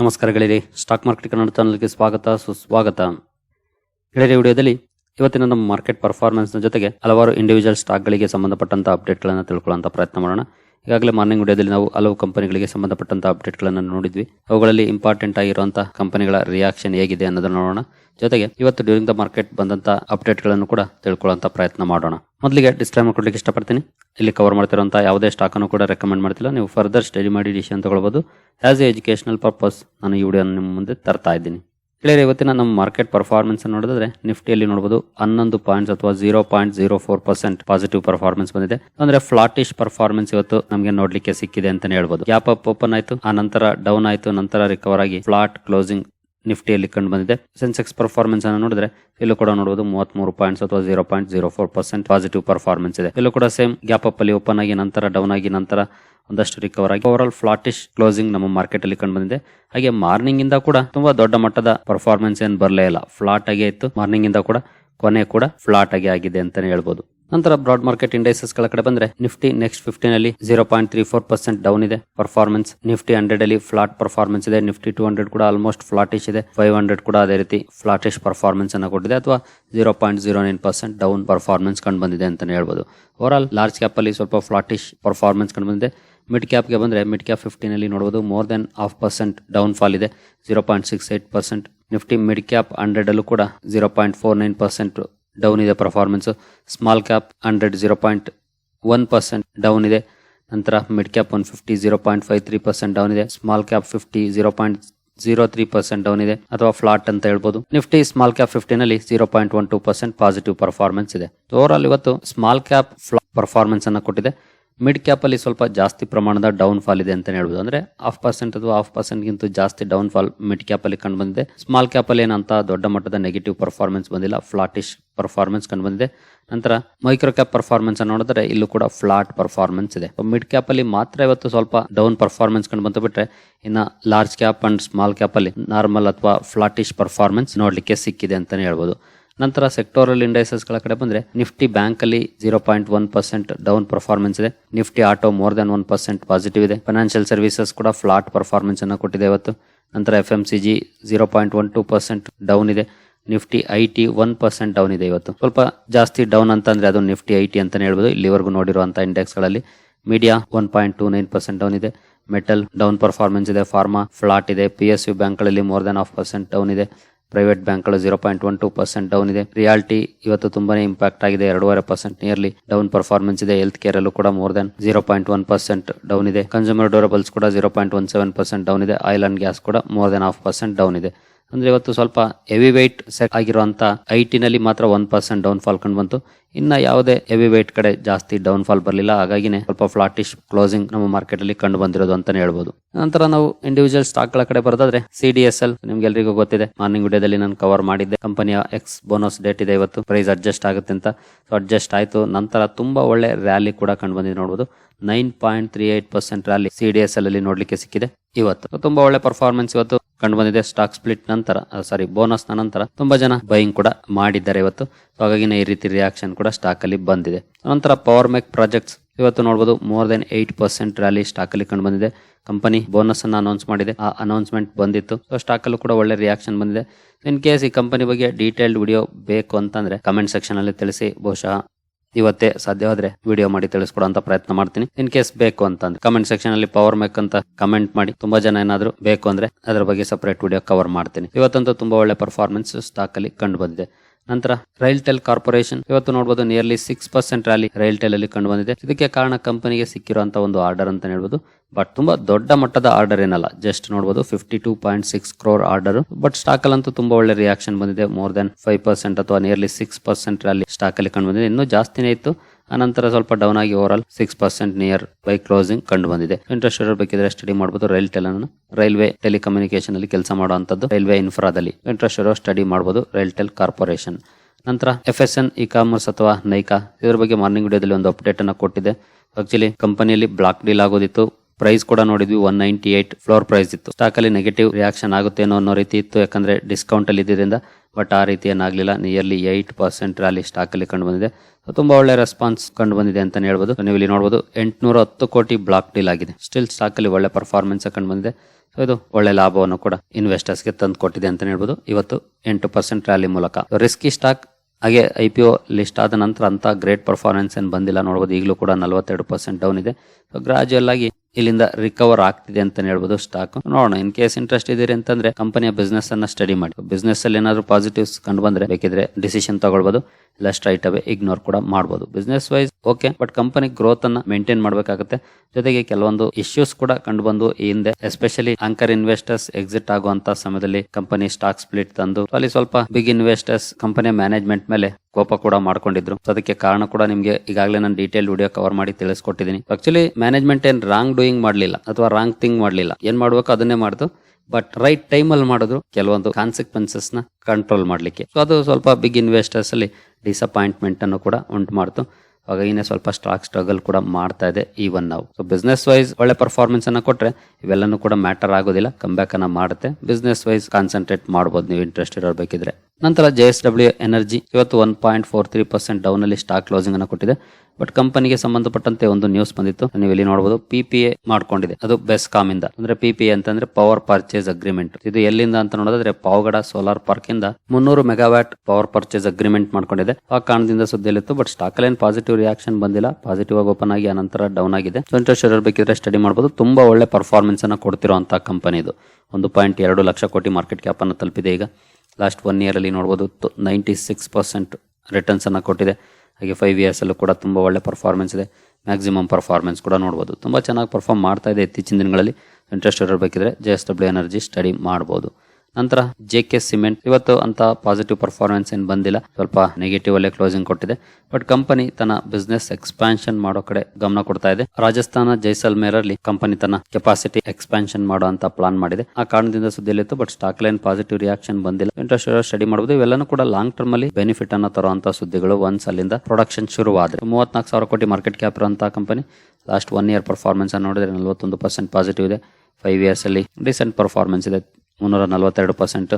ನಮಸ್ಕಾರ ಗೆಳೆಯರಿ. Stock market Kannada ಚಾನಲ್ಗೆ ಸ್ವಾಗತ, ಸುಸ್ವಾಗತ. ಗೆಳೆಯರಿ, ವಿಡಿಯೋದಲ್ಲಿ ಇವತ್ತಿನ ನಮ್ಮ ಮಾರ್ಕೆಟ್ ಪರ್ಫಾರ್ಮೆನ್ಸ್ನ ಜೊತೆಗೆ ಹಲವಾರು ಇಂಡಿವಿಜುವಲ್ ಸ್ಟಾಕ್ಗಳಿಗೆ ಗಳಿಗೆ ಅಪ್ಡೇಟ್ಗಳನ್ನು ಅಪ್ಡೇಟ್ ಗಳನ್ನ ತಿಳ್ಕೊಳ್ಳುವಂತ ಪ್ರಯತ್ನ ಮಾಡೋಣ. ಈಗಾಗಲೇ ಮಾರ್ನಿಂಗ್ ವಿಡಿಯೋದಲ್ಲಿ ನಾವು ಹಲವು ಕಂಪನಿಗಳಿಗೆ ಸಂಬಂಧಪಟ್ಟಂತ ಅಪ್ಡೇಟ್ಗಳನ್ನು ನೋಡಿದ್ವಿ. ಅವುಗಳಲ್ಲಿ ಇಂಪಾರ್ಟೆಂಟ್ ಆಗಿರುವಂತಹ ಕಂಪನಿಗಳ ರಿಯಾಕ್ಷನ್ ಹೇಗಿದೆ ಅನ್ನೋದನ್ನು ನೋಡೋಣ. ಜೊತೆಗೆ ಇವತ್ತು ಡ್ಯೂರಿಂಗ್ ದ ಮಾರ್ಕೆಟ್ ಬಂದಂತ ಅಪ್ಡೇಟ್ಗಳನ್ನು ಕೂಡ ತಿಳ್ಕೊಳ್ಳುವಂತ ಪ್ರಯತ್ನ ಮಾಡೋಣ. ಮೊದಲಿಗೆ ಡಿಸ್ಕ್ಲೈಮರ್ ಮಾಡ್ಕೊಳ್ಳಿಕ್ಕೆ ಇಷ್ಟಪಡ್ತೀನಿ. ಇಲ್ಲಿ ಕವರ್ ಮಾಡ್ತಿರೋಂಥ ಯಾವುದೇ ಸ್ಟಾಕ್ ಅನ್ನು ಕೂಡ ರೆಕಮೆಂಡ್ ಮಾಡ್ತಿಲ್ಲ. ನೀವು ಫರ್ದರ್ ಸ್ಟಡಿ ಮಾಡಿ ಡಿಸಿಷನ್ ತೊಗೊಳ್ಬೋದು. ಆ್ಯಸ್ ಎ ಎಜುಕೇಷನಲ್ ಪರ್ಪಸ್ ನಾನು ಈ ವಿಡಿಯೋ ನಿಮ್ಮ ಮುಂದೆ ತರ್ತಾ ಇದ್ದೀನಿ. ಕ್ಲಿಯರ್ ಇವತ್ತಿನ ನಮ್ಮ ಮಾರ್ಕೆಟ್ ಪರ್ಫಾರ್ಮೆನ್ಸ್ ನೋಡಿದ್ರೆ ನಿಫ್ಟಿಯಲ್ಲಿ ನೋಡಬಹುದು ಹನ್ನೊಂದು ಪಾಯಿಂಟ್ಸ್ ಅಥವಾ zero point zero four percent positive performance ಬಂದಿದೆ. ಅಂದ್ರೆ ಫ್ಲಾಟಿಶ್ ಪರ್ಫಾರ್ಮೆನ್ಸ್ ಇವತ್ತು ನಮಗೆ ನೋಡ್ಲಿಕ್ಕೆ ಸಿಕ್ಕಿದೆ ಅಂತಾನೆ ಹೇಳ್ಬೋದು. ಗ್ಯಾಪ್ ಅಪ್ ಓಪನ್ ಆಯ್ತು, ಆ ನಂತರ ಡೌನ್ ಆಯ್ತು, ನಂತರ ರಿಕವರ್ ಆಗಿ ಫ್ಲಾಟ್ ಕ್ಲೋಸಿಂಗ್ ನಿಫ್ಟಿಯಲ್ಲಿ ಕಂಡು ಬಂದಿದೆ. ಸೆನ್ಸೆಕ್ಸ್ ಪರ್ಫಾರ್ಮೆನ್ಸ್ ಅನ್ನು ನೋಡಿದ್ರೆ, ಇಲ್ಲೂ ಕೂಡ ನೋಡಬಹುದು ಮೂವತ್ಮೂರು ಪಾಯಿಂಟ್ಸ್ ಅಥವಾ zero point zero four percent positive performance ಇದೆ. ಇಲ್ಲೂ ಕೂಡ ಸೇಮ್ ಗ್ಯಾಪ್ ಅಪ್ ಅಲ್ಲಿ ಓಪನ್ ಆಗಿ ನಂತರ ಡೌನ್ ಆಗಿ ನಂತರ ಒಂದಷ್ಟು ರಿಕವರ್ ಆಗಿ ಓವರ್ ಆಲ್ ಫ್ಲಾಟಿಶ್ ಕ್ಲೋಸಿಂಗ್ ನಮ್ಮ ಮಾರ್ಕೆಟ್ ಅಲ್ಲಿ ಕಂಡು ಬಂದಿದೆ. ಹಾಗೆ ಮಾರ್ನಿಂಗ್ ಇಂದ ಕೂಡ ತುಂಬಾ ದೊಡ್ಡ ಮಟ್ಟದ ಪರ್ಫಾರ್ಮೆನ್ಸ್ ಏನ್ ಬರಲೇ ಇಲ್ಲ. ಫ್ಲಾಟ್ ಆಗೇ ಇತ್ತು. ಮಾರ್ನಿಂಗ್ ಇಂದ ಕೂಡ, ಕೊನೆ ಕೂಡ ಫ್ಲಾಟ್ ಆಗಿ ಆಗಿದೆ ಅಂತಾನೆ ಹೇಳ್ಬೋದು. ನಂತರ ಬ್ರಾಡ್ ಮಾರ್ಕೆಟ್ ಇಂಡೈಸಸ್ಗಳ ಕಡೆ ಬಂದ್ರೆ Nifty next ಫಿಫ್ಟೀನ್ನಲ್ಲಿ zero point three four percent down ಇದೆ. ಪರ್ಫಾರ್ಮೆನ್ಸ್ ನಿಫ್ಟಿ ಹಂಡ್ರೆಡ್ ಅಲ್ಲಿ ಫ್ಲಾಟ್ ಪರ್ಫಾರ್ಮೆನ್ಸ್ ಇದೆ. ನಿಫ್ಟಿ ಟೂ ಹಂಡ್ರೆಡ್ ಕೂಡ ಆಲ್ಮೋಸ್ಟ್ ಫ್ಲಾಟಿಶ್ ಇದೆ. ಫೈವ್ ಹಂಡ್ರೆಡ್ ಕೂಡ ಅದೇ ರೀತಿ ಫ್ಲಾಟಿಶ್ ಪರ್ಫಾರ್ಮೆನ್ಸ್ ಅನ್ನು ಕೊಟ್ಟಿದೆ ಅಥವಾ zero point zero nine percent down performance ಕಂಡು ಬಂದಿದೆ ಅಂತಾನೆ ಹೇಳ್ಬೋದು. ಓವರ್ ಆಲ್ ಲಾರ್ಜ್ ಕ್ಯಾಪ್ ಅಲ್ಲಿ ಸ್ವಲ್ಪ ಫ್ಲಾಟಿಶ್ ಪರ್ಫಾರ್ಮೆನ್ಸ್ ಕಂಡು ಬಂದಿದೆ. ಮಿಡ್ ಕ್ಯಾಪ್ಗೆ ಬಂದರೆ ಮಿಡ್ ಕ್ಯಾಪ್ ಫಿಫ್ಟೀನಲ್ಲಿ ನೋಡ್ಬೋದು more than half percent down fall ಇದೆ. Zero point six eight percent Nifty mid cap ಹಂಡ್ರೆಡಲ್ಲೂ ಕೂಡ zero point four nine percent down ಇದೆ performance small cap hundred zero point one percent down ಇದೆ. ನಂತರ mid cap one fifty zero point five three percent down ಇದೆ. Small cap fifty zero point zero three percent down ಇದೆ. ಅಥವಾ flat ಅಂತ ಹೇಳ್ಬೋದು. Nifty small cap ಫಿಫ್ಟಿನಲ್ಲಿ zero point one two percent positive performance ಇದೆ. Overall ಇವತ್ತು small cap performance ಅನ್ನು ಕೊಟ್ಟಿದೆ. Mid cap ಅಲ್ಲಿ ಸ್ವಲ್ಪ ಜಾಸ್ತಿ ಪ್ರಮಾಣದ ಡೌನ್ ಫಾಲ್ ಇದೆ ಅಂತ ಹೇಳ್ಬೋದು. ಅಂದ್ರೆ ಹಾಫ್ ಪರ್ಸೆಂಟ್ ಅಥವಾ ಹಾಫ್ ಪರ್ಸೆಂಟ್ ಗಿಂತ ಜಾಸ್ತಿ ಡೌನ್ ಫಾಲ್ ಮಿಡ್ ಕ್ಯಾಪ್ ಅಲ್ಲಿ ಕಂಡು ಬಂದಿದೆ. ಸ್ಮಾಲ್ ಕ್ಯಾಪ್ ಅಲ್ಲಿ ಏನಂತ ದೊಡ್ಡ ಮಟ್ಟದ ನೆಗೆಟಿವ್ ಪರ್ಫಾರ್ಮೆನ್ಸ್ ಬಂದಿಲ್ಲ. ಫ್ಲಾಟಿಶ್ ಪರ್ಫಾರ್ಮೆನ್ಸ್ ಕಂಡು ಬಂದಿದೆ. ನಂತರ ಮೈಕ್ರೋ ಕ್ಯಾಪ್ ಪರ್ಫಾರ್ಮೆನ್ಸ್ ನೋಡಿದ್ರೆ ಇಲ್ಲೂ ಕೂಡ ಫ್ಲಾಟ್ ಪರ್ಫಾರ್ಮೆನ್ಸ್ ಇದೆ. ಮಿಡ್ ಕ್ಯಾಪ್ ಅಲ್ಲಿ ಮಾತ್ರ ಇವತ್ತು ಸ್ವಲ್ಪ ಡೌನ್ ಪರ್ಫಾರ್ಮೆನ್ಸ್ ಕಂಡು ಬಿಟ್ರೆ ಇನ್ನ large cap and small cap ಅಲ್ಲಿ ನಾರ್ಮಲ್ ಅಥವಾ ಫ್ಲಾಟಿಶ್ ಪರ್ಫಾರ್ಮೆನ್ಸ್ ನೋಡ್ಲಿಕ್ಕೆ ಸಿಕ್ಕಿದೆ ಅಂತಾನೆ ಹೇಳ್ಬೋದು. ನಂತರ ಸೆಕ್ಟೋರಲ್ ಇಂಡೈಸಸ್ಗಳ ಕಡೆ ಬಂದ್ರೆ ನಿಫ್ಟಿ ಬ್ಯಾಂಕ್ ಅಲ್ಲಿ zero point one percent down performance ಇದೆ. Nifty auto more than one percent positive ಇದೆ. ಫೈನಾನ್ಷಿಯಲ್ ಸರ್ವಿಸಸ್ ಕೂಡ ಫ್ಲಾಟ್ ಪರ್ಫಾರ್ಮೆನ್ಸ್ ಅನ್ನು ಕೊಟ್ಟಿದೆ ಇವತ್ತು. ನಂತರ F M C G zero point one two percent down ಇದೆ. Nifty I T one percent down ಇದೆ ಇವತ್ತು. ಸ್ವಲ್ಪ ಜಾಸ್ತಿ ಡೌನ್ ಅಂತಂದ್ರೆ ಅದು ನಿಫ್ಟಿ ಐ ಟಿ ಅಂತಾನೆ ಹೇಳ್ಬೋದು. ಇಲ್ಲಿವರೆಗೂ ಇಂಡೆಕ್ಸ್ಗಳಲ್ಲಿ media one point two nine percent down ಇದೆ. ಮೆಟಲ್ ಡೌನ್ ಪರ್ಫಾರ್ಮೆನ್ಸ್ ಇದೆ. ಫಾರ್ಮಾ ಫ್ಲಾಟ್ ಇದೆ. ಪಿ ಎಸ್ ಯು ಬ್ಯಾಂಕ್ಗಳಲ್ಲಿ more than half percent down ಇದೆ. ಪ್ರೈವೇಟ್ ಬ್ಯಾಂಕ್ಗಳು zero point one two percent down ಇದೆ. ರಿಯಾಲಿಟಿ ಇವತ್ತು ತುಂಬಾನೇ ಇಂಪ್ಯಾಕ್ಟ್ ಆಗಿದೆ. ಎರಡೂವರೆ ಪರ್ಸೆಂಟ್ ನಿಯರ್ಲಿ ಡೌನ್ ಪರ್ಫಾರ್ಮೆನ್ಸ್ ಇದೆ. ಹೆಲ್ತ್ ಕೇರ್ ಅಲ್ಲೂ ಕೂಡ more than zero point one percent down ಇದೆ. ಕನ್ಸ್ಯೂಮರ್ ಡ್ಯೂರಬಲ್ಸ್ ಕೂಡ zero point one seven percent down ಇದೆ. ಆಯಿಲ್ ಅಂಡ್ ಗ್ಯಾಸ್ ಕೂಡ more than half percent down ಇದೆ. ಅಂದ್ರೆ ಇವತ್ತು ಸ್ವಲ್ಪ ಹೆವಿ ವೈಟ್ ಸೆಟ್ ಆಗಿರುವಂತ ಐ ನಲ್ಲಿ ಮಾತ್ರ ಒನ್ ಪರ್ಸೆಂಟ್ ಡೌನ್ ಫಾಲ್ ಕಂಡು ಬಂತು. ಇನ್ನ ಯಾವುದೇ ಹೆವಿ weight ಕಡೆ ಜಾಸ್ತಿ ಡೌನ್ ಫಾಲ್ ಬರಲಿಲ್ಲ. ಹಾಗಾಗಿನೇ ಸ್ವಲ್ಪ ಫ್ಲಾಟಿಶ್ ಕ್ಲೋಸಿಂಗ್ ನಮ್ಮ ಮಾರ್ಕೆಟ್ ಅಲ್ಲಿ ಕಂಡು ಬಂದಿರೋದು ಅಂತಾನೆ ಹೇಳ್ಬೋದು. ನಂತರ ನಾವು ಇಂಡಿವಿಜುವಲ್ ಸ್ಟಾಕ್ಗಳ ಕಡೆ ಬರೋದಾದ್ರೆ ಸಿ ಡಿ ಎಸ್ ಎಲ್ ನಿಮ್ಗೆಲ್ರಿಗೂ ಗೊತ್ತಿದೆ. ಮಾರ್ನಿಂಗ್ ವಿಡಿಯೋದಲ್ಲಿ ನಾನು ಕವರ್ ಮಾಡಿದ್ದೆ. ಕಂಪನಿಯ ಎಕ್ಸ್ ಬೋನಸ್ ಡೇಟ್ ಇದೆ ಇವತ್ತು. ಪ್ರೈಸ್ ಅಡ್ಜಸ್ಟ್ ಆಗುತ್ತೆ ಅಂತ. ಸೊ ಅಡ್ಜಸ್ಟ್ ಆಯ್ತು. ನಂತರ ತುಂಬಾ ಒಳ್ಳೆ ರ್ಯಾಲಿ ಕೂಡ ಕಂಡು ಬಂದಿದೆ ನೋಡಬಹುದು nine point three eight percent rally C D S L ಅಲ್ಲಿ ನೋಡ್ಲಿಕ್ಕೆ ಸಿಕ್ಕಿದೆ ಇವತ್ತು. ತುಂಬಾ ಒಳ್ಳೆ ಪರ್ಫಾರ್ಮೆನ್ಸ್ ಇವತ್ತು. ಕಂಡು ಬಂದಿದೆ ಸ್ಟಾಕ್ ಸ್ಪ್ಲಿಟ್ ನಂತರ ಸಾರಿ ಬೋನಸ್ ನಂತರ ತುಂಬಾ ಜನ ಬೈಯಿಂಗ್ ಕೂಡ ಮಾಡಿದ್ದಾರೆ ಇವತ್ತು. ಸೊ ಹಾಗಾಗಿನೇ ಈ ರೀತಿ ರಿಯಾಕ್ಷನ್ ಕೂಡ ಸ್ಟಾಕ್ ಅಲ್ಲಿ ಬಂದಿದೆ. ನಂತರ ಪವರ್ ಮೇಕ್ ಪ್ರಾಜೆಕ್ಟ್ಸ್ ಇವತ್ತು ನೋಡಬಹುದು more than eight percent rally stock ಅಲ್ಲಿ ಕಂಡು ಬಂದಿದೆ. ಕಂಪನಿ ಬೋನಸ್ ಅನ್ನ ಅನೌನ್ಸ್ ಮಾಡಿದೆ. ಆ ಅನೌನ್ಸ್ಮೆಂಟ್ ಬಂದಿತ್ತು. ಸೊ ಸ್ಟಾಕ್ ಅಲ್ಲೂ ಕೂಡ ಒಳ್ಳೆ ರಿಯಾಕ್ಷನ್ ಬಂದಿದೆ. ಇನ್ ಕೇಸ್ ಈ ಕಂಪನಿ ಬಗ್ಗೆ ಡೀಟೇಲ್ಡ್ ವಿಡಿಯೋ ಬೇಕು ಅಂತಂದ್ರೆ ಕಮೆಂಟ್ ಸೆಕ್ಷನ್ ಅಲ್ಲಿ ತಿಳಿಸಿ. ಬಹುಶಃ ಇವತ್ತೇ ಸಾಧ್ಯವಾದ್ರೆ ವಿಡಿಯೋ ಮಾಡಿ ತಿಳಿಸ್ಕೊಡೋ ಪ್ರಯತ್ನ ಮಾಡ್ತೀನಿ. ಇನ್ ಕೇಸ್ ಬೇಕು ಅಂತಂದ್ರೆ ಕಮೆಂಟ್ ಸೆಕ್ಷನ್ ಅಲ್ಲಿ ಪವರ್ ಮೇಕ್ ಅಂತ ಕಮೆಂಟ್ ಮಾಡಿ. ತುಂಬಾ ಜನ ಏನಾದ್ರು ಬೇಕು ಅಂದ್ರೆ ಅದರ ಬಗ್ಗೆ ಸಪರೇಟ್ ವಿಡಿಯೋ ಕವರ್ ಮಾಡ್ತೀನಿ. ಇವತ್ತಂತೂ ತುಂಬಾ ಒಳ್ಳೆ ಪರ್ಫಾರ್ಮೆನ್ಸ್ ಸ್ಟಾಕ್ ಅಲ್ಲಿ ಕಂಡು ಬಂದಿದೆ ನಂತರ ರೈಲ್ ಟೆಲ್ ಕಾರ್ಪೊರೇಷನ್ ಇವತ್ತು ನೋಡಬಹುದು nearly six percent rally RailTel ಅಲ್ಲಿ ಕಂಡು ಬಂದಿದೆ ಇದಕ್ಕೆ ಕಾರಣ ಕಂಪನಿಗೆ ಸಿಕ್ಕಿರುವಂತಹ ಒಂದು ಆರ್ಡರ್ ಅಂತ ಹೇಳ್ಬೋದು. ಬಟ್ ತುಂಬಾ ದೊಡ್ಡ ಮಟ್ಟದ ಆರ್ಡರ್ ಏನಲ್ಲ ಜಸ್ಟ್ ನೋಡಬಹುದು fifty two point six crore order but stock ಅಂತೂ ತುಂಬಾ ಒಳ್ಳೆ ರಿಯಾಕ್ಷನ್ ಬಂದಿದೆ. ಮೋರ್ ದನ್ ಫೈವ್ ಪರ್ಸೆಂಟ್ ಅಥವಾ ನಿಯರ್ಲಿ ಸಿಕ್ಸ್ ಪರ್ಸೆಂಟ್ ಅಲ್ಲಿ ಸ್ಟಾಕ್ ಅಲ್ಲಿ ಕಂಡು ಬಂದಿದೆ. ಇನ್ನೂ ಜಾಸ್ತಿನೇ ಇತ್ತು. ಅನಂತರ ಸ್ವಲ್ಪ ಡೌನ್ ಆಗಿ overall six percent near by closing ಕಂಡು ಬಂದಿದೆ. ಇಂಟ್ರೆಸ್ಟ್ ಬೇಕಿದ್ರೆ ಸ್ಟಡಿ ಮಾಡಬಹುದು ರೈಲ್ ಟೆಲ್ ಅನ್ನು ರೈಲ್ವೆ ಟೆಲಿಕಮ್ಯುನಿಕೇಶನ್ ಅಲ್ಲಿ ಕೆಲಸ ಮಾಡುವಂತದ್ದು ರೈಲ್ವೆ ಇನ್ಫ್ರಾದಲ್ಲಿ ಇಂಟ್ರೆಸ್ಟ್ ಇರೋ ಸ್ಟಡಿ ಮಾಡಬಹುದು ರೈಲ್ ಟೆಲ್ ಕಾರ್ಪೊರೇಷನ್ ನಂತರ F S N E commerce ಅಥವಾ ನೈಕಾ ಇದರ ಬಗ್ಗೆ ಮಾರ್ನಿಂಗ್ ವಿಡಿಯೋದಲ್ಲಿ ಒಂದು ಅಪ್ಡೇಟ್ ಅನ್ನು ಕೊಟ್ಟಿದೆ. ಆಕ್ಚುಲಿ ಕಂಪನಿಯಲ್ಲಿ ಬ್ಲಾಕ್ ಡೀಲ್ ಆಗೋದಿತ್ತು. ಪ್ರೈಸ್ ಕೂಡ ನೋಡಿದ್ವಿ one ninety eight floor price ಇತ್ತು. ಸ್ಟಾಕ್ ಅಲ್ಲಿ ನೆಗೆಟಿವ್ ರಿಯಾಕ್ಷನ್ ಆಗುತ್ತೆ ಅನ್ನೋ ರೀತಿ ಇತ್ತು, ಯಾಕಂದ್ರೆ ಡಿಸ್ಕೌಂಟ್ ಅಲ್ಲಿ ಇದ್ದಿದ್ದರಿಂದ ಬಟ್ ಆ ರೀತಿ ಏನಾಗಲಿಲ್ಲ. Nearly eight percent rally stock ಅಲ್ಲಿ ಕಂಡು ಬಂದಿದೆ ತುಂಬಾ ಒಳ್ಳೆ ರೆಸ್ಪಾನ್ಸ್ ಕಂಡು ಬಂದಿದೆ ಅಂತ ಹೇಳ್ಬೋದು. ನೀವು ಇಲ್ಲಿ ನೋಡಬಹುದು ಎಂಟುನೂರ ಹತ್ತು ಕೋಟಿ ಬ್ಲಾಕ್ ಡೀಲ್ ಆಗಿದೆ. ಸ್ಟಿಲ್ ಸ್ಟಾಕ್ ಅಲ್ಲಿ ಒಳ್ಳೆ ಪರ್ಫಾರ್ಮೆನ್ಸ್ ಕಂಡು ಬಂದಿದೆ ಸೊ ಇದು ಒಳ್ಳೆ ಲಾಭವನ್ನು ಕೂಡ ಇನ್ವೆಸ್ಟರ್ಸ್ಗೆ ತಂದು ಕೊಟ್ಟಿದೆ ಅಂತ ಹೇಳ್ಬೋದು. ಇವತ್ತು ಎಂಟು ಪರ್ಸೆಂಟ್ ರ್ಯಾಲಿ ಮೂಲಕ. ರಿಸ್ಕಿ ಸ್ಟಾಕ್ ಹಾಗೆ ಐ ಪಿ ಒ ಲಿಸ್ಟ್ ಆದ ನಂತರ ಅಂತ ಗ್ರೇಟ್ ಪರ್ಫಾರ್ಮೆನ್ಸ್ ಏನು ಬಂದಿಲ್ಲ ನೋಡಬಹುದು ಈಗಲೂ ಕೂಡ ನಲವತ್ತೆರಡು ಪರ್ಸೆಂಟ್ ಡೌನ್ ಇದೆ. ಸೊ ಗ್ರಾಜುಯಲ್ ಆಗಿ ಇಲ್ಲಿಂದ ರಿಕವರ್ ಆಗ್ತಿದೆ ಅಂತ ಹೇಳ್ಬೋದು ಸ್ಟಾಕ್ ನೋಡೋಣ ಇನ್ ಕೇಸ್ ಇಂಟ್ರೆಸ್ಟ್ ಇದೀರಿ ಅಂತಂದ್ರೆ ಕಂಪನಿಯ ಬಿಸ್ನೆಸ್ ಅನ್ನ ಸ್ಟಡಿ ಮಾಡಿ. ಬಿಸ್ನೆಸ್ ಅಲ್ಲಿ ಏನಾದ್ರು ಪಾಸಿಟಿವ್ಸ್ ಕಂಡು ಬಂದ್ರೆ ಬೇಕಿದ್ರೆ ಡಿಸಿಷನ್ ತಗೊಳ್ಬೋದು, ಇಲ್ಲ ಸ್ಟ್ರೈಟ್ ಅವೇ ಇಗ್ನೋರ್ ಕೂಡ ಮಾಡಬಹುದು business wise okay but company growth ಅನ್ನ ಮೇಂಟೈನ್ ಮಾಡಬೇಕಾಗುತ್ತೆ. ಜೊತೆಗೆ ಕೆಲವೊಂದು ಇಶ್ಯೂಸ್ ಕೂಡ ಕಂಡು ಬಂದು ಈ ಹಿಂದೆ ಎಸ್ಪೆಷಲಿ ಆಂಕರ್ ಇನ್ವೆಸ್ಟರ್ಸ್ ಎಕ್ಸಿಟ್ ಆಗುವಂತ ಸಮಯದಲ್ಲಿ ಕಂಪನಿ ಸ್ಟಾಕ್ ಸ್ಪ್ಲಿಟ್ ತಂದು, ಅಲ್ಲಿ ಸ್ವಲ್ಪ ಬಿಗ್ ಇನ್ವೆಸ್ಟರ್ಸ್ ಕಂಪನಿಯ ಮ್ಯಾನೇಜ್ಮೆಂಟ್ ಮೇಲೆ ಕೋಪ ಕೂಡ ಮಾಡ್ಕೊಂಡಿದ್ರು. ಅದಕ್ಕೆ ಕಾರಣ ಕೂಡ ನಿಮ್ಗೆ ಈಗಾಗಲೇ ನಾನು ಡೀಟೇಲ್ ವಿಡಿಯೋ ಕವರ್ ಮಾಡಿ ತಿಳಿಸ್ಕೊಟ್ಟಿದ್ದೀನಿ ಆಕ್ಚುಲಿ ಮ್ಯಾನೇಜ್ಮೆಂಟ್ ಏನ್ ರಾಂಗ್ ಡೂಯಿಂಗ್ ಮಾಡಲಿಲ್ಲ ಅಥವಾ ರಾಂಗ್ ಥಿಂಗ್ ಮಾಡಲಿಲ್ಲ. ಏನ್ ಮಾಡ್ಬೇಕು ಅದನ್ನೇ ಮಾಡ್ತು ಬಟ್ ರೈಟ್ ಟೈಮ್ ಅಲ್ಲಿ ಮಾಡಿದ್ರು ಕೆಲವೊಂದು ಕಾನ್ಸಿಕ್ವೆನ್ಸಸ್ನ ಕಂಟ್ರೋಲ್ ಮಾಡಲಿಕ್ಕೆ. ಸೊ ಅದು ಸ್ವಲ್ಪ ಬಿಗ್ ಇನ್ವೆಸ್ಟರ್ಸ್ ಅಲ್ಲಿ ಡಿಸಪಾಯಿಂಟ್ಮೆಂಟ್ ಅನ್ನು ಕೂಡ ಉಂಟು ಮಾಡ್ತು. ಹಾಗಾಗಿನೇ ಸ್ವಲ್ಪ ಸ್ಟಾಕ್ ಸ್ಟ್ರಗಲ್ ಕೂಡ ಮಾಡ್ತಾ ಇದೆ ಈವನ್ ನಾವು ಸೊ ಬಿಸ್ನೆಸ್ ವೈಸ್ ಒಳ್ಳೆ ಪರ್ಫಾರ್ಮೆನ್ಸ್ ಅನ್ನ ಕೊಟ್ಟರೆ ಇವೆಲ್ಲನೂ ಕೂಡ ಮ್ಯಾಟರ್ ಆಗೋದಿಲ್ಲ. ಕಂಬ್ಯಾಕ್ ಅನ್ನ ಮಾಡುತ್ತೆ. ಬಿಸ್ನೆಸ್ ವೈಸ್ ಕಾನ್ಸಂಟ್ರೇಟ್ ಮಾಡ್ಬೋದು ನೀವು ಇಂಟ್ರೆಸ್ಟ್ ಇರೋರ್ ಬೇಕಿದ್ರೆ. ನಂತರ ಜೆ ಎಸ್ ಡಬ್ಲ್ಯೂ ಎನರ್ಜಿ ಇವತ್ತು one point four three percent down ಅಲ್ಲಿ ಸ್ಟಾಕ್ ಕ್ಲೋಸಿಂಗ್ ಅನ್ನು ಕೊಟ್ಟಿದೆ. ಬಟ್ ಕಂಪನಿಗೆ ಸಂಬಂಧಪಟ್ಟಂತೆ ಒಂದು ನ್ಯೂಸ್ ಬಂದಿತ್ತು. ನೀವು ಇಲ್ಲಿ ನೋಡಬಹುದು ಪಿಪಿಎ ಮಾಡ್ಕೊಂಡಿದೆ. ಅದು ಬೆಸ್ಕಾಮ್ ಇಂದ. ಅಂದ್ರೆ ಪಿಪಿಎ ಅಂತಂದ್ರೆ ಪವರ್ ಪರ್ಚೇಸ್ ಅಗ್ರಿಮೆಂಟ್ ಇದು ಎಲ್ಲಿಂದ ಅಂತ ನೋಡೋದಾದ್ರೆ ಪಾವಗಡ ಸೋಲಾರ್ ಪಾರ್ಕ್ ಇಂದ ಮುನ್ನೂರು ಮೆಗಾವ್ಯಾಟ್ ಪವರ್ ಪರ್ಚೇಸ್ ಅಗ್ರಿಮೆಂಟ್ ಮಾಡ್ಕೊಂಡಿದೆ. ಆ ಕಾರಣದಿಂದ ಸುದ್ದಿಯಲ್ಲಿತ್ತು ಬಟ್ ಸ್ಟಾಕ್ ಅಲ್ಲಿ ಪಾಸಿಟಿವ್ ರಿಯಾಕ್ಷನ್ ಬಂದಿಲ್ಲ. ಪಾಸಿಟಿವ್ ಆಗಿ ಓಪನ್ ಆಗಿ ಆನಂತರ ಡೌನ್ ಆಗಿದೆ. ಸೊ ಇಂಟ್ರೆಸ್ಟ್ ಬೇಕಿದ್ರೆ ಸ್ಟಡಿ ಮಾಡಬಹುದು ತುಂಬಾ ಒಳ್ಳೆ ಪರ್ಫಾರ್ಮೆನ್ಸ್ ಅನ್ನ ಕೊಡ್ತಿರುವಂತಹ ಕಂಪನಿ ಇದು. ಒಂದು ಪಾಯಿಂಟ್ ಎರಡು ಲಕ್ಷ ಕೋಟಿ ಮಾರ್ಕೆಟ್ ಕ್ಯಾಪ್ ಅನ್ನು ತಲುಪಿದೆ ಈಗ. ಲಾಸ್ಟ್ ಒನ್ ಇಯರಲ್ಲಿ ನೋಡ್ಬೋದು ನೈಂಟಿ ಸಿಕ್ಸ್ ಪರ್ಸೆಂಟ್ ರಿಟರ್ನ್ಸನ್ನು ಕೊಟ್ಟಿದೆ. ಹಾಗೆ ಫೈವ್ ಇಯರ್ಸಲ್ಲೂ ಕೂಡ ತುಂಬ ಒಳ್ಳೆ ಪರ್ಫಾರ್ಮೆನ್ಸ್ ಇದೆ. ಮ್ಯಾಕ್ಸಿಮಮ್ ಪರ್ಫಾರ್ಮೆನ್ಸ್ ಕೂಡ ನೋಡ್ಬೋದು. ತುಂಬ ಚೆನ್ನಾಗಿ ಪರ್ಫಾರ್ಮ್ ಮಾಡ್ತಾ ಇದೆ ಇತ್ತೀಚಿನ ದಿನಗಳಲ್ಲಿ. ಇಂಟ್ರೆಸ್ಟ್ ಇರಬೇಕಿದ್ರೆ ಬೇಕಿದ್ರೆ J S W energy study ಮಾಡಬಹುದು ನಂತರ ಜೆ ಕೆ ಸಿಮೆಂಟ್ ಇವತ್ತು ಅಂತ ಪಾಸಿಟಿವ್ ಪರ್ಫಾರ್ಮೆನ್ಸ್ ಏನು ಬಂದಿಲ್ಲ. ಸ್ವಲ್ಪ ನೆಗೆಟಿವ್ ಅಲ್ಲೇ ಕ್ಲೋಸಿಂಗ್ ಕೊಟ್ಟಿದೆ. ಬಟ್ ಕಂಪನಿ ತನ್ನ ಬಿಸ್ನೆಸ್ ಎಕ್ಸ್ಪಾನ್ಷನ್ ಮಾಡೋ ಕಡೆ ಗಮನ ಕೊಡ್ತಾ ಇದೆ. ರಾಜಸ್ಥಾನ ಜೈಸಲ್ಮೇರ್ ಅಲ್ಲಿ ಕಂಪನಿ ತನ್ನ ಕೆಪಾಸಿಟಿ ಎಕ್ಸ್ಪಾನ್ಷನ್ ಮಾಡೋ ಅಂತ ಪ್ಲಾನ್ ಮಾಡಿದೆ. ಆ ಕಾರಣದಿಂದ ಸುದ್ದಿಯಲ್ಲಿತ್ತು ಬಟ್ ಸ್ಟಾಕ್ ಲೈನ್ ಪಾಸಿಟಿವ್ ರಿಯಾಕ್ಷನ್ ಬಂದಿಲ್ಲ. ಇಂಟ್ರೆಸ್ಟ್ ಸ್ಟಡಿ ಮಾಡಬಹುದು ಇವೆಲ್ಲನೂ ಕೂಡ ಲಾಂಗ್ ಟರ್ಮ್ ಅಲ್ಲಿ ಬೆನಿಫಿಟ್ ಅನ್ನ ತರುವಂತ ಸುದ್ದಿಗಳು ಒನ್ಸ್ ಅಲ್ಲಿಂದ ಪ್ರೊಡಕ್ಷನ್ ಶುರುವಾದ್ರೆ ಮೂವತ್ನಾಲ್ಕು ಸಾವಿರ ಕೋಟಿ ಮಾರ್ಕೆಟ್ ಕ್ಯಾಪ್ ಇರುವಂತಹ company last one year performance ನೋಡಿದ್ರೆ ನಲವತ್ತೊಂದು ಪರ್ಸೆಂಟ್ ಪಾಸಿಟಿವ್ ಇದೆ. ಫೈವ್ ಇಯರ್ಸ್ ಅಲ್ಲಿ ರೀಸೆಂಟ್ ಪರ್ಫಾರ್ಮೆನ್ಸ್ ಇದೆ. ಮುನ್ನೂರ ನಲವತ್ತೆರಡು ಪರ್ಸೆಂಟ್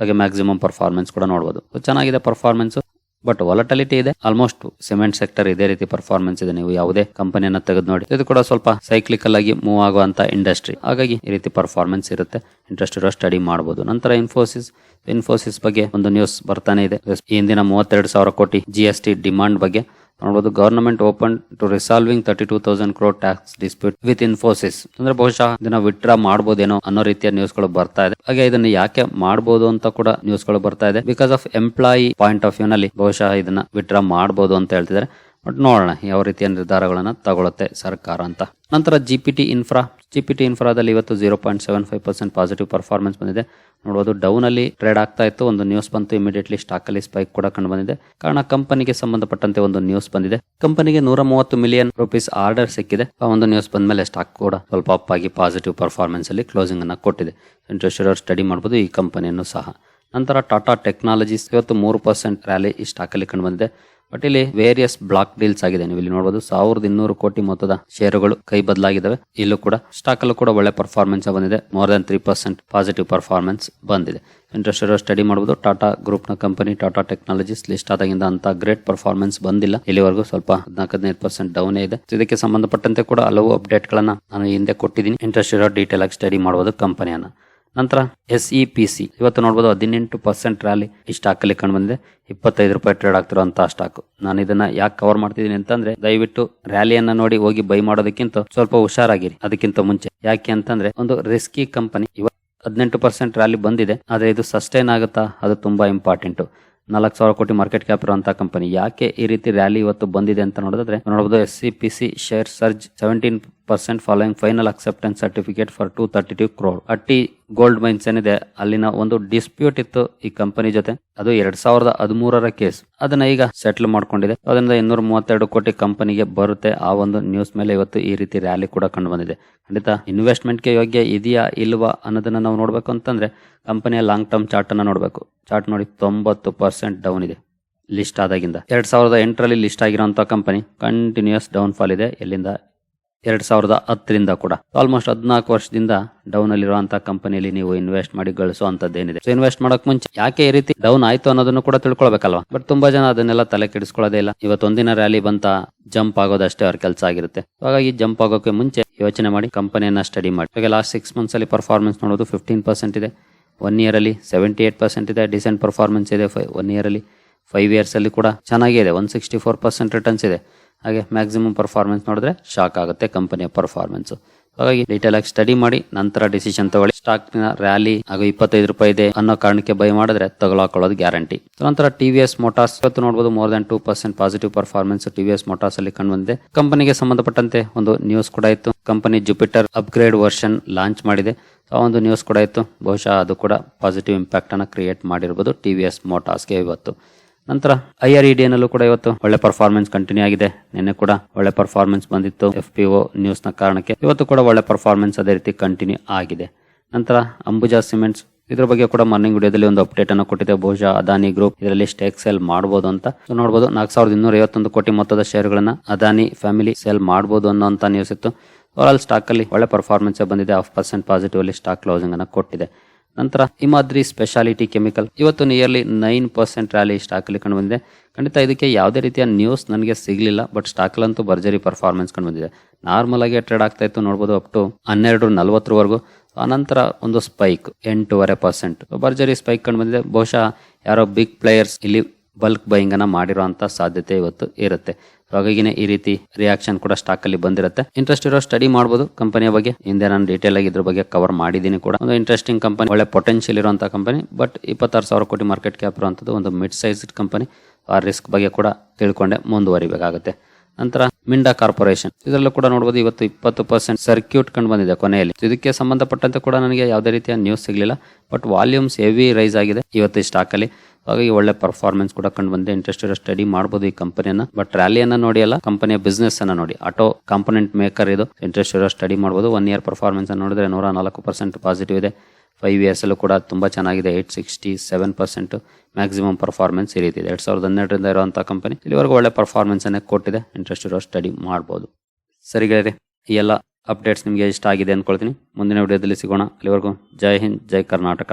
ಹಾಗೆ ಮ್ಯಾಕ್ಸಿಮಮ್ ಪರ್ಫಾರ್ಮೆನ್ಸ್ ಕೂಡ ನೋಡಬಹುದು So, ಚೆನ್ನಾಗಿದೆ ಪರ್ಫಾರ್ಮೆನ್ಸ್ ಬಟ್ ವಾಲಟಲಿಟಿ ಇದೆ. ಆಲ್ಮೋಸ್ಟ್ ಸಿಮೆಂಟ್ ಸೆಕ್ಟರ್ ಇದೇ ರೀತಿ ಪರ್ಫಾರ್ಮೆನ್ಸ್ ಇದೆ. ನೀವು ಯಾವುದೇ ಕಂಪನಿಯನ್ನು ತೆಗೆದು ನೋಡಿ. ಇದು ಕೂಡ ಸ್ವಲ್ಪ ಸೈಕ್ಲಿಕಲ್ ಆಗಿ ಮೂವ್ ಆಗುವಂತ ಇಂಡಸ್ಟ್ರಿ ಹಾಗಾಗಿ ಈ ರೀತಿ ಪರ್ಫಾರ್ಮೆನ್ಸ್ ಇರುತ್ತೆ. ಇಂಟ್ರೆಸ್ಟ್ ಇರೋ ಸ್ಟಡಿ ಮಾಡಬಹುದು ನಂತರ ಇನ್ಫೋಸಿಸ್ ಇನ್ಫೋಸಿಸ್ ಬಗ್ಗೆ ಒಂದು ನ್ಯೂಸ್ ಬರ್ತಾನೆ ಇದೆ. ಈ ಹಿಂದಿನ ಮೂವತ್ತೆರಡು ಸಾವಿರ ಕೋಟಿ ಜಿ ಎಸ್ ಡಿಮಾಂಡ್ ಬಗ್ಗೆ. ನೋಡಬಹುದು government open to resolving thirty two thousand crore tax dispute with Infosys ಅಂದ್ರೆ ಬಹುಶಃ ಇದನ್ನ ವಿತ್ಡ್ರಾ ಮಾಡಬಹುದೇನೋ ಅನ್ನೋ ರೀತಿಯ ನ್ಯೂಸ್ಗಳು ಬರ್ತಾ ಇದೆ. ಹಾಗೆ ಇದನ್ನ ಯಾಕೆ ಮಾಡಬಹುದು ಅಂತ ಕೂಡ ನ್ಯೂಸ್ಗಳು ಬರ್ತಾ ಇದೆ. Because of employee point of view ನಲ್ಲಿ ಬಹುಶಃ ಇದನ್ನ ವಿತ್ಡ್ರಾ ಮಾಡಬಹುದು ಅಂತ ಹೇಳ್ತಿದ್ದಾರೆ. ಬಟ್ ನೋಡೋಣ ಯಾವ ರೀತಿಯ ನಿರ್ಧಾರಗಳನ್ನು ತಗೊಳ್ಳುತ್ತೆ ಸರ್ಕಾರ ಅಂತ. ನಂತರ G P T infra G P T ಇನ್ಫ್ರಾದಲ್ಲಿ ಇವತ್ತು zero point seven five percent positive performance ಬಂದಿದೆ. ನೋಡಬಹುದು ಡೌನಲ್ಲಿ ಟ್ರೇಡ್ ಆಗ್ತಾ ಇತ್ತು. ಒಂದು ನ್ಯೂಸ್ ಬಂತು ಇಮಿಡಿಯೇಟ್ಲಿ ಸ್ಟಾಕ್ ಅಲ್ಲಿ ಸ್ಪೈಕ್ ಕೂಡ ಕಂಡು ಬಂದಿದೆ. ಕಾರಣ ಕಂಪನಿಗೆ ಸಂಬಂಧಪಟ್ಟಂತೆ ಒಂದು ನ್ಯೂಸ್ ಬಂದಿದೆ. ಕಂಪನಿಗೆ ನೂರ ಮೂವತ್ತು ಮಿಲಿಯನ್ ರುಪೀಸ್ ಆರ್ಡರ್ ಸಿಕ್ಕಿದೆ. ಆ ಒಂದು ನ್ಯೂಸ್ ಬಂದ ಮೇಲೆ ಸ್ಟಾಕ್ ಕೂಡ ಸ್ವಲ್ಪ ಅಪ್ ಆಗಿ ಪಾಸಿಟಿವ್ ಪರ್ಫಾರ್ಮೆನ್ಸ್ ಅಲ್ಲಿ ಕ್ಲೋಸಿಂಗ್ ಅನ್ನ ಕೊಟ್ಟಿದೆ. ಇಂಟ್ರೆಸ್ಟ್ ಅವರು ಸ್ಟಡಿ ಮಾಡಬಹುದು ಈ ಕಂಪನಿಯನ್ನು ಸಹ. ನಂತರ ಟಾಟಾ ಟೆಕ್ನಾಲಜೀಸ್ ಇವತ್ತು ಮೂರು ಪರ್ಸೆಂಟ್ ರ್ಯಾಲಿ ಈ ಸ್ಟಾಕ್ ಅಲ್ಲಿ ಕಂಡು ಬಂದಿದೆ. ಬಟ್ ಇಲ್ಲಿ ವೇರಿಯಸ್ ಬ್ಲಾಕ್ ಡೀಲ್ಸ್ ಆಗಿದೆ. ನೀವು ಇಲ್ಲಿ ನೋಡಬಹುದು ಸಾವಿರದ ಇನ್ನೂರು ಕೋಟಿ ಮೊತ್ತದ ಷೇರುಗಳು ಕೈ ಬದಲಾಗಿದ್ದಾವೆ. ಇಲ್ಲೂ ಕೂಡ ಸ್ಟಾಕ್ ಅಲ್ಲೂ ಕೂಡ ಒಳ್ಳೆ ಪರ್ಫಾರ್ಮೆನ್ಸ್ ಬಂದಿದೆ. More than three percent positive performance ಬಂದಿದೆ. ಇಂಟ್ರೆಸ್ಟ್ ಇರೋ ಸ್ಟಡಿ ಮಾಡಬಹುದು ಟಾಟಾ ಗ್ರೂಪ್ನ ಕಂಪನಿ ಟಾಟಾ ಟೆಕ್ನಾಲಜೀಸ್ ಲಿಸ್ಟ್ ಆದಾಗಿಂದ ಅಂತ ಗ್ರೇಟ್ ಪರ್ಫಾರ್ಮೆನ್ಸ್ ಬಂದಿಲ್ಲ. ಇಲ್ಲಿವರೆಗೂ ಸ್ವಲ್ಪ ಹದಿನಾಲ್ಕು ಹದಿನೈದು ಪರ್ಸೆಂಟ್ ಡೌನ್ ಇದೆ. ಇದಕ್ಕೆ ಸಂಬಂಧಪಟ್ಟಂತೆ ಕೂಡ ಹಲವು ಅಪ್ಡೇಟ್ ಗಳನ್ನ ನಾನು ಹಿಂದೆ ಕೊಟ್ಟಿದ್ದೀನಿ. ಇಂಟ್ರೆಸ್ಟ್ ಇರೋ ಡೀಟೇಲ್ ಆಗಿ ಸ್ಟಡಿ ಮಾಡಬಹುದು ಕಂಪನಿಯನ್ನ ನಂತರ ಎಸ್ ಇ ಪಿ ಸಿ ಇವತ್ತು ನೋಡ್ಬೋದು ಹದಿನೆಂಟು ಪರ್ಸೆಂಟ್ ರ್ಯಾಲಿ ಈ ಸ್ಟಾಕ್ ಅಲ್ಲಿ ಕಂಡು ಬಂದಿದೆ. ಇಪ್ಪತ್ತೈದು ರೂಪಾಯಿ ಟ್ರೇಡ್ ಆಗ್ತಿರುವಂತಹ ಸ್ಟಾಕ್ ನಾನು ಇದನ್ನ ಯಾಕೆ ಕವರ್ ಮಾಡ್ತಿದ್ದೀನಿ ಅಂತಂದ್ರೆ, ದಯವಿಟ್ಟು ರ್ಯಾಲಿಯನ್ನ ನೋಡಿ ಹೋಗಿ ಬೈ ಮಾಡೋದಕ್ಕಿಂತ ಸ್ವಲ್ಪ ಹುಷಾರಾಗಿರಿ. ಅದಕ್ಕಿಂತ ಮುಂಚೆ. ಯಾಕೆ ಅಂತಂದ್ರೆ, ಒಂದು ರಿಸ್ಕಿ ಕಂಪನಿ ಇವತ್ತು ಹದಿನೆಂಟು ಪರ್ಸೆಂಟ್ ರ್ಯಾಲಿ ಬಂದಿದೆ. ಆದ್ರೆ ಇದು ಸಸ್ಟೈನ್ ಆಗುತ್ತಾ? ಅದು ತುಂಬಾ ಇಂಪಾರ್ಟೆಂಟ್ ನಾಲ್ಕು ಸಾವಿರ ಕೋಟಿ ಮಾರ್ಕೆಟ್ ಕ್ಯಾಪ್ ಇರುವಂತಹ ಕಂಪನಿ ಯಾಕೆ ಈ ರೀತಿ ರ್ಯಾಲಿ ಇವತ್ತು ಬಂದಿದೆ ಅಂತ ನೋಡಿದ್ರೆ ನೋಡಬಹುದು S C P C share surge seventeen percent following final acceptance certificate for two thirty two crore Hutti gold mines ಏನಿದೆ, ಅಲ್ಲಿನ ಒಂದು ಡಿಸ್ಪ್ಯೂಟ್ ಇತ್ತು ಈ ಕಂಪನಿ ಜೊತೆ. ಅದು ಎರಡ್ ಸಾವಿರದ ಹದಿಮೂರರ ಕೇಸ್ ಅದನ್ನ ಈಗ ಸೆಟ್ಲ್ ಮಾಡ್ಕೊಂಡಿದೆ. ಅದರಿಂದ ಇನ್ನೂರ ಮೂವತ್ತೆರಡು ಕೋಟಿ ಕಂಪನಿಗೆ ಬರುತ್ತೆ ಆ ಒಂದು ನ್ಯೂಸ್ ಮೇಲೆ ಇವತ್ತು ಈ ರೀತಿ ರ್ಯಾಲಿ ಕೂಡ ಕಂಡು ಬಂದಿದೆ ಖಂಡಿತ ಇನ್ವೆಸ್ಟ್ಮೆಂಟ್ಗೆ ಯೋಗ್ಯ ಇದೆಯಾ ಇಲ್ವಾ ಅನ್ನೋದನ್ನ ನಾವು ನೋಡ್ಬೇಕು ಅಂತಂದ್ರೆ ಕಂಪನಿಯ ಲಾಂಗ್ ಟರ್ಮ್ ಚಾರ್ಟ್ ಅನ್ನ ನೋಡಬೇಕು. ಚಾರ್ಟ್ ನೋಡಿ, ತೊಂಬತ್ತು ಪರ್ಸೆಂಟ್ ಡೌನ್ ಇದೆ. ಲಿಸ್ಟ್ ಆದಾಗಿಂದ. ಎರಡ್ ಸಾವಿರದ ಎಂಟರಲ್ಲಿ ಲಿಸ್ಟ್ ಆಗಿರುವಂತಹ ಕಂಪನಿ ಕಂಟಿನ್ಯೂಸ್ ಡೌನ್ ಫಾಲ್ ಇದೆ. ಎಲ್ಲಿಂದ ಎರಡ್ ಸಾವಿರದ ಹತ್ತರಿಂದ ಕೂಡ. ಆಲ್ಮೋಸ್ಟ್ ಹದಿನಾಲ್ಕು ವರ್ಷದಿಂದ ಡೌನ್ ಅಲ್ಲಿರುವಂತಹ ಕಂಪನಿಯಲ್ಲಿ ನೀವು ಇನ್ವೆಸ್ಟ್ ಮಾಡಿ ಗಳಿಸುವಂತದ್ದೇನಿದೆ. ಸೊ ಇನ್ವೆಸ್ಟ್ ಮಾಡಕ್ ಮುಂಚೆ ಯಾಕೆ ಈ ರೀತಿ ಡೌನ್ ಆಯ್ತು ಅನ್ನೋದನ್ನು ಕೂಡ ತಿಳ್ಕೊಳ್ಬೇಕಲ್ವಾ? ಬಟ್ ತುಂಬಾ ಜನ ಅದನ್ನೆಲ್ಲ ತಲೆ ಕೆಡಿಸ್ಕೊಳ್ಳೋದೇ ಇಲ್ಲ. ಇವತ್ತೊಂದಿನ ರ್ಯಾಲಿ ಬಂತ ಜಂಪ್ ಆಗೋದಷ್ಟೇ ಅವ್ರ ಕೆಲಸ ಆಗಿರುತ್ತೆ. ಹಾಗಾಗಿ ಜಂಪ್ ಆಗೋಕೆ ಮುಂಚೆ ಯೋಚನೆ ಮಾಡಿ ಕಂಪನಿಯನ್ನ ಸ್ಟಡಿ ಮಾಡಿ. ಹಾಗೆ ಲಾಸ್ಟ್ ಸಿಕ್ಸ್ ಮಂತ್ಸ್ ಅಲ್ಲಿ ಪರ್ಫಾರ್ಮೆನ್ಸ್ ನೋಡೋದು ಫಿಫ್ಟೀನ್ ಪರ್ಸೆಂಟ್ ಇದೆ. ಒನ್ ಇಯರ್ ಅಲ್ಲಿ ಸೆವೆಂಟಿ ಏಟ್ ಪರ್ಸೆಂಟ್ ಇದೆ. ಡಿಸೆಂಟ್ ಪರ್ಫಾರ್ಮೆನ್ಸ್ ಇದೆ. ಒನ್ ಇಯರ್ ಅಲ್ಲಿ ಫೈವ್ ಇಯರ್ಸ್ ಅಲ್ಲಿ ಕೂಡ ಚೆನ್ನಾಗಿದೆ one sixty four percent returns ಇದೆ. ಹಾಗೆ ಮ್ಯಾಕ್ಸಿಮಮ್ ಪರ್ಫಾರ್ಮೆನ್ಸ್ ನೋಡಿದ್ರೆ ಶಾಕ್ ಆಗುತ್ತೆ ಕಂಪನಿಯ ಪರ್ಫಾರ್ಮೆನ್ಸ್ ಹಾಗಾಗಿ ಡೀಟೇಲ್ ಆಗಿ ಸ್ಟಡಿ ಮಾಡಿ, ನಂತರ ಡಿಸಿಷನ್ ತಗೊಳ್ಳಿ. ಸ್ಟಾಕ್ನ ರ್ಯಾಲಿ ಹಾಗೂ ಇಪ್ಪತ್ತೈದು ರೂಪಾಯಿ ಇದೆ ಅನ್ನೋ ಕಾರಣಕ್ಕೆ ಬೈ ಮಾಡಿದ್ರೆ ತಗೊಳಕೊಳ್ಳೋದು ಗ್ಯಾರಂಟಿ ನಂತರ ಟಿವಿಎಸ್ ಮೋಟಾರ್ಸ್ ಇವತ್ತು ನೋಡಬಹುದು more than two percent positive performance TVS motors ಅಲ್ಲಿ ಕಂಡು ಬಂದಿದೆ. ಕಂಪನಿಗೆ ಸಂಬಂಧಪಟ್ಟಂತೆ ಒಂದು ನ್ಯೂಸ್ ಕೂಡ ಇತ್ತು. Company Jupiter upgrade version launch ಮಾಡಿದೆ. ಆ ಒಂದು ನ್ಯೂಸ್ ಕೂಡ ಇತ್ತು. ಬಹುಶಃ ಅದು ಕೂಡ ಪಾಸಿಟಿವ್ ಇಂಪ್ಯಾಕ್ಟ್ ಅನ್ನ ಕ್ರಿಯೇಟ್ ಮಾಡಿರ್ಬೋದು ಟಿವಿಎಸ್ ಮೋಟಾರ್ಸ್ಗೆ ಇವತ್ತು. ನಂತರ ಐ ಆರ್ ನಲ್ಲೂ ಕೂಡ ಇವತ್ತು ಒಳ್ಳೆ ಪರ್ಫಾರ್ಮೆನ್ಸ್ ಕಂಟಿನ್ಯೂ ಆಗಿದೆ. ನಿನ್ನೆ ಕೂಡ ಒಳ್ಳೆ ಪರ್ಫಾರ್ಮೆನ್ಸ್ ಬಂದಿತ್ತು. ಎಫ್ ಪಿ ಒ ನ್ಯೂಸ್ನ ಕಾರಣಕ್ಕೆ ಇವತ್ತು ಕೂಡ ಒಳ್ಳೆ ಪರ್ಫಾರ್ಮೆನ್ಸ್ ಅದೇ ರೀತಿ ಕಂಟಿನ್ಯೂ ಆಗಿದೆ. ನಂತರ ಅಂಬುಜಾ ಸಿಮೆಂಟ್ಸ್ ಇದ್ರ ಬಗ್ಗೆ ಕೂಡ ಮಾರ್ನಿಂಗ್ ವಿಡಿಯೋದಲ್ಲಿ ಒಂದು ಅಪ್ಡೇಟ್ ಅನ್ನು ಕೊಟ್ಟಿದೆ. ಬಹುಶಃ ಅದಾನಿ ಗ್ರೂಪ್ ಇದರಲ್ಲಿ ಸ್ಟೇಕ್ ಸೇಲ್ ಮಾಡಬಹುದು ಅಂತ. ನೋಡಬಹುದು ನಾಲ್ಕು ಸಾವಿರದ ಇನ್ನೂರ ಐವತ್ತೊಂದು ಕೋಟಿ ಮೊತ್ತದ ಶೇರ್ಗಳನ್ನ ಅದಾನಿ ಫ್ಯಾಮಿಲಿ ಸೇಲ್ ಮಾಡಬಹುದು ಅನ್ನೋಂತ ನ್ಯೂಸ್ ಇತ್ತು. ಓವರಾಲ್ ಸ್ಟಾಕ್ ಅಲ್ಲಿ ಒಳ್ಳೆ ಪರ್ಫಾರ್ಮೆನ್ಸ್ ಬಂದಿದೆ. ಹಾಫ್ ಪರ್ಸೆಂಟ್ ಪಾಸಿಟಿವ್ ಅಲ್ಲಿ ಸ್ಟಾಕ್ ಕ್ಲೋಸಿಂಗ್ ಅನ್ನ ಕೊಟ್ಟಿದೆ. ನಂತರ ಹಿಮಾದ್ರಿ ಸ್ಪೆಷಾಲಿಟಿ ಕೆಮಿಕಲ್ ಇವತ್ತು ನಿಯರ್ಲಿ ನೈನ್ ಪರ್ಸೆಂಟ್ ರ್ಯಾಲಿ ಸ್ಟಾಕಲ್ಲಿ ಕಂಡು ಬಂದಿದೆ ಖಂಡಿತ ಇದಕ್ಕೆ ಯಾವುದೇ ರೀತಿಯ ನ್ಯೂಸ್ ನನಗೆ ಸಿಗಲಿಲ್ಲ ಬಟ್ ಸ್ಟಾಕಲ್ಲಂತೂ ಭರ್ಜರಿ ಪರ್ಫಾರ್ಮೆನ್ಸ್ ಕಂಡು ಬಂದಿದೆ ನಾರ್ಮಲ್ ಆಗಿ ಟ್ರೇಡ್ ಆಗ್ತಾ ಇತ್ತು, ನೋಡ್ಬೋದು ಅಪ್ ಟು ಹನ್ನೆರಡು ನಲವತ್ತರವರೆಗೂ. ಅನಂತರ ಒಂದು ಸ್ಪೈಕ್ ಎಂಟೂವರೆ ಪರ್ಸೆಂಟ್ ಭರ್ಜರಿ ಸ್ಪೈಕ್ ಕಂಡು ಬಂದಿದೆ ಬಹುಶಃ ಯಾರೋ ಬಿಗ್ ಪ್ಲೇಯರ್ಸ್ ಇಲ್ಲಿ ಬಲ್ಕ್ ಬೈಯಿಂಗನ್ನು ಮಾಡಿರೋ ಅಂಥ ಸಾಧ್ಯತೆ ಇವತ್ತು ಇರುತ್ತೆ. ಹಾಗಾಗಿನೇ ಈ ರೀತಿ ರಿಯಾಕ್ಷನ್ ಕೂಡ ಸ್ಟಾಕ್ ಅಲ್ಲಿ ಬಂದಿರುತ್ತೆ. ಇಂಟ್ರೆಸ್ಟ್ ಇರೋ ಸ್ಟಡಿ ಮಾಡಬಹುದು ಕಂಪನಿಯ ಬಗ್ಗೆ. ಹಿಂದೆ ನಾನು ಡೀಟೇಲ್ ಆಗಿ ಇದ್ರ ಬಗ್ಗೆ ಕವರ್ ಮಾಡಿದ್ದೀನಿ ಕೂಡ. ಒಂದು ಇಂಟ್ರೆಸ್ಟಿಂಗ್ ಕಂಪನಿ ಒಳ್ಳೆ ಪೊಟೆನ್ಶಿಯಲ್ ಇರುವಂತ ಕಂಪನಿ ಬಟ್ ಇಪ್ಪತ್ತಾರು ಸಾವಿರ ಕೋಟಿ ಮಾರ್ಕೆಟ್ ಕ್ಯಾಪ್ ಇರುವಂತದ್ದು ಒಂದು ಮಿಡ್ ಸೈಜ್ ಕಂಪನಿ ಆ ರಿಸ್ಕ್ ಬಗ್ಗೆ ಕೂಡ ತಿಳ್ಕೊಂಡೆ, ಮುಂದುವರಿಬೇಕಾಗುತ್ತೆ. ನಂತರ ಮಿಂಡಾ ಕಾರ್ಪೊರೇಷನ್ ಇದರಲ್ಲೂ ಕೂಡ ನೋಡಬಹುದು ಇವತ್ತು ಇಪ್ಪತ್ತು ಪರ್ಸೆಂಟ್ ಸರ್ಕ್ಯೂಟ್ ಕಂಡು ಬಂದಿದೆ ಕೊನೆಯಲ್ಲಿ. ಇದಕ್ಕೆ ಸಂಬಂಧಪಟ್ಟಂತೆ ಕೂಡ ನನಗೆ ಯಾವುದೇ ರೀತಿಯ ನ್ಯೂಸ್ ಸಿಗಲಿಲ್ಲ ಬಟ್ ವಾಲ್ಯೂಮ್ಸ್ ಹೆವಿ ರೈಸ್ ಆಗಿದೆ ಇವತ್ತು ಈ ಸ್ಟಾಕ್ ಅಲ್ಲಿ. ಹಾಗಾಗಿ ಒಳ್ಳೆ ಪರ್ಫಾರ್ಮೆನ್ಸ್ ಕೂಡ ಕಂಡು ಬಂದೆ ಇಂಟ್ರೆಸ್ಟ್ ಇರೋ ಸ್ಟಡಿ ಮಾಡಬಹುದು ಈ ಕಂಪನಿಯನ್ನ ಬಟ್ ರ್ಯಾಲಿಯನ್ನ ನೋಡಿ ಅಲ್ಲ ಕಂಪನಿಯ ಬಿಸ್ನೆಸ್ ಅನ್ನ ನೋಡಿ. ಆಟೋ ಕಾಂಪೊನೆಂಟ್ ಮೇಕರ್ ಇದು. ಇಂಟ್ರೆಸ್ಟ್ ಇರೋ ಸ್ಟಡಿ ಮಾಡಬಹುದು ಒನ್ ಇಯರ್ ಪರ್ಫಾರ್ಮೆನ್ಸ್ ಅನ್ನು ನೋಡಿದ್ರೆ ನೂರ ನಾಲ್ಕು ಪರ್ಸೆಂಟ್ ಪಾಸಿಟಿವ್ ಇದೆ. ಫೈವ್ ಇಯರ್ಸ್ ಅಲ್ಲೂ ಕೂಡ ತುಂಬಾ ಚೆನ್ನಾಗಿದೆ. Eight sixty seven percent maximum performance ಈ ರೀತಿ ಇದೆ. ಎರಡ್ ಸಾವಿರದ ಹನ್ನೆರಡರಿಂದ ಇರುವಂತಹ ಕಂಪನಿ ಇಲ್ಲಿವರೆಗೂ ಒಳ್ಳೆ ಪರ್ಫಾರ್ಮೆನ್ಸ್ ಅನ್ನೇ ಕೊಟ್ಟಿದೆ. ಇಂಟ್ರೆಸ್ಟ್ ಇರೋ ಸ್ಟಡಿ ಮಾಡಬಹುದು ಸರಿ ಗೆಳೆಯರೆ, ಈ ಎಲ್ಲ ಅಪ್ಡೇಟ್ಸ್ ನಿಮಗೆ ಇಷ್ಟ ಆಗಿದೆ ಅಂದ್ಕೊಳ್ತೀನಿ ಮುಂದಿನ ವಿಡಿಯೋದಲ್ಲಿ ಸಿಗೋಣ. ಅಲ್ಲಿವರೆಗೂ ಜೈ ಹಿಂದ್, ಜೈ ಕರ್ನಾಟಕ.